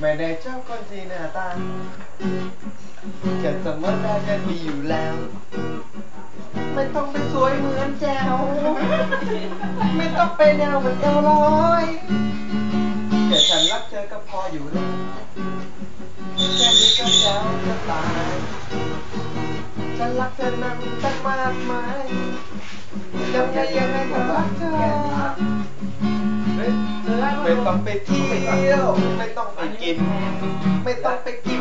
ไม่ได้ชอบคนที่หน้าตาแค่สมมติได้ก็ดีอยู่แล้ว ไม่ต้องไปสวยเหมือนแจวไม่ต้องไปแนวเหมือนเอลลอยแค่ฉันรักเธอก็พออยู่แล้วแค่นี้ก็แจวจะตายฉันรักเธอนั้นตั้งมากมายยังไงยังไงก็รักเธอ ไม่ต้องไปเที่ยว ไม่ต้องไปกิน ไม่ต้องไปกิน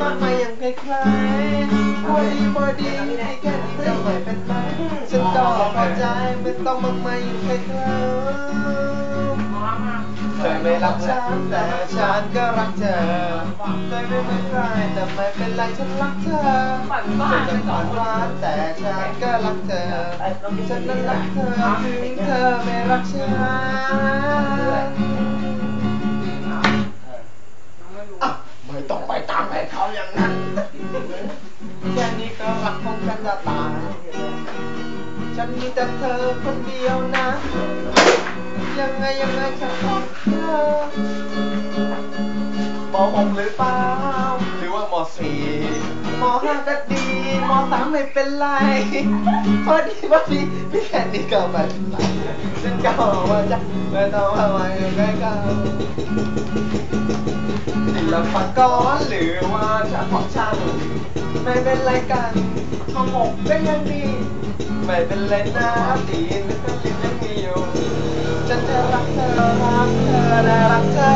มากมายอย่างใครๆบอดีบอดีแค่นี้ก็ไม่เป็นไรฉันก็พอใจไม่ต้องมากมายอย่างใครๆเธอไม่รักฉันแต่ฉันก็รักเธอเธอไม่เป็นใครแต่ไม่เป็นไรฉันรักเธอเธอจะฝันหวานแต่ฉันก็รักเธอฉันนั้นรักเธอถึงเธอไม่รักฉัน เขาอย่างนั้นแค่นี้ก็รักของฉันจะตายฉันมีแต่เธอคนเดียวนะ ยังไงยังไงฉันรักเธอมหกหรือเปล่าหรือว่ามสี่มห้าก็ดีมสามไม่เป็นไรพอดีพอดีพี่แค่นี้ก็ไม่เป็นไรฉันก็ว่าจะไม่ต้องทำอะไรใก ล้กันศิลปากรหรือว่าเฉพาะช่างไม่เป็นไรกันข้าวหมกก็ยังดี ไม่เป็นไรนะดีไม่เป็นไรยังมีอยู่ฉันจะรักเธอรักเธอและรักเธอ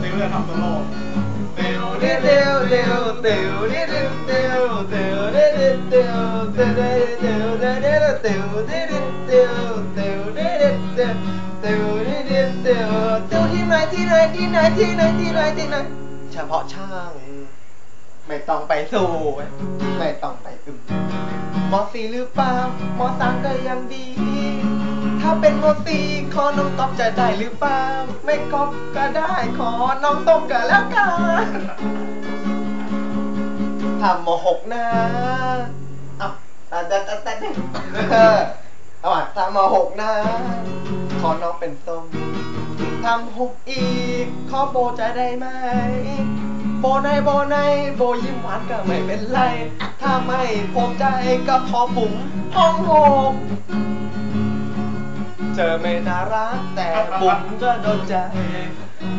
ติวจะทำตัวโลกติวเดียวเดียวเดียวเดียวเดียวเดียวเดียวเดียวเดียวเดียวเดียวเดียวเดียว เดียวเดียวเดียวเดียวที่ไหนที่ไหนที่ไหนที่ไหนที่ไหนที่ไหนเฉพาะช่าง ไม่ต้องไปสู่ไม่ต้องไปอึมมอสี่หรือเปล่ามอสามก็ยังดี ถ้าเป็นมอสี่ขอน้องก๊อฟจะได้หรือเปล่าไม่ก๊อฟก็ได้ขอน้องต้มก็แล้วกันถ้ามหกนะเอาแต่แต่แต่ มาอะถ้ามหกนะ ขอน้องเป็นต้มทำหกอีก ขอโบจะได้ไหม โบในโบในโบยิ้มหวานก็ไม่เป็นไร ถ้าไม่พบใจก็ขอปุ๋มห้องหกเจอไม่น่ารักแต่ปุ๋มก็โดนใจ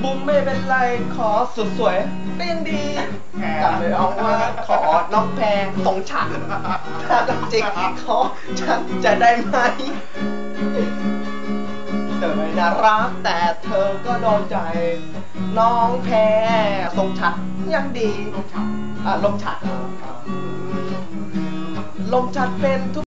บุ๋มไม่เป็นไรขอสุดสวยก็ยังดีกลับไปเอาว่าขอน้องแพรตรงฉันถ้ารักจริงขอฉันจะได้ไหมเธอไม่น่ารักแต่เธอก็โดนใจ น้องแพรทรงชัดยังดีอะลมชัดลมชัดเป็นทุก